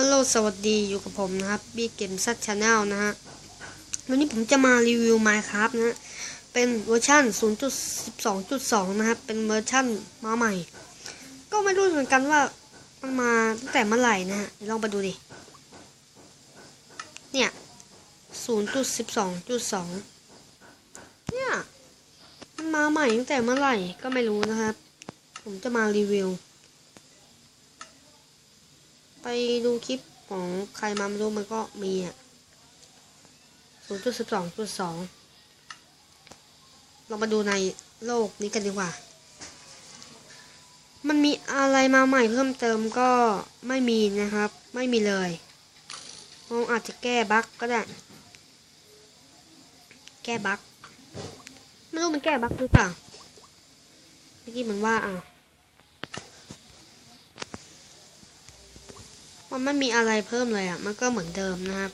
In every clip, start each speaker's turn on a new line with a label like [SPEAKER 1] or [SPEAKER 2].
[SPEAKER 1] ฮัลโหลสวัสดีอยู่กับผมนะครับบีเกมซัดชาแนลนะฮะวันนี้ผมจะมารีวิว Minecraft นะเป็นเวอร์ชัน0.12.2 นะครับ เป็นเวอร์ชันมาใหม่ ก็ไม่รู้เหมือนกันว่ามันมาตั้งแต่เมื่อไหร่นะฮะลองไปดูดิ เนี่ย 0.12.2 เนี่ย มันมาใหม่ตั้งแต่เมื่อไหร่ก็ไม่รู้นะครับ ผมจะมารีวิว ไปดูคลิปของใครมาไม่รู้มันก็มีอะ0.12.2เรามาดูในโลกนี้กันดีกว่า มันมีอะไรมาใหม่เพิ่มเติมก็ไม่มีนะครับ ไม่มีเลยมันอาจจะแก้บั๊กก็ได้ แก้บั๊กไม่รู้มันแก้บั๊กหรือเปล่า เมื่อกี้มันว่าอะ มันไม่มีอะไรเพิ่มเลยอะ มันก็เหมือนเดิมนะครับ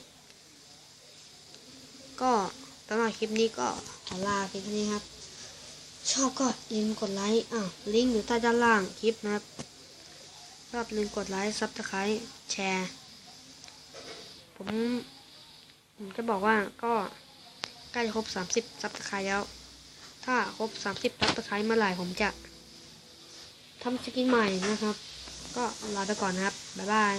[SPEAKER 1] ก็สำหรับคลิปนี้ก็ขอลาเพียงเท่านี้ครับ ชอบก็ย่าลืมกดไลค์อ้าลิงก์อยู่ใต้ด้านล่างคลิปนะครับชอบย่าลืมกดไลค์ซับสไครต์แชร์ ผมผมจะบอกว่าก็ใกล้จะครบ 30ซับสไครต์แล้ว ถ้าครบ 30ซับสไครต์เมื่อไหร่ผมจะทำสกินใหม่นะครับ ก็ลาไปก่อนนะครับ บ๊ายบาย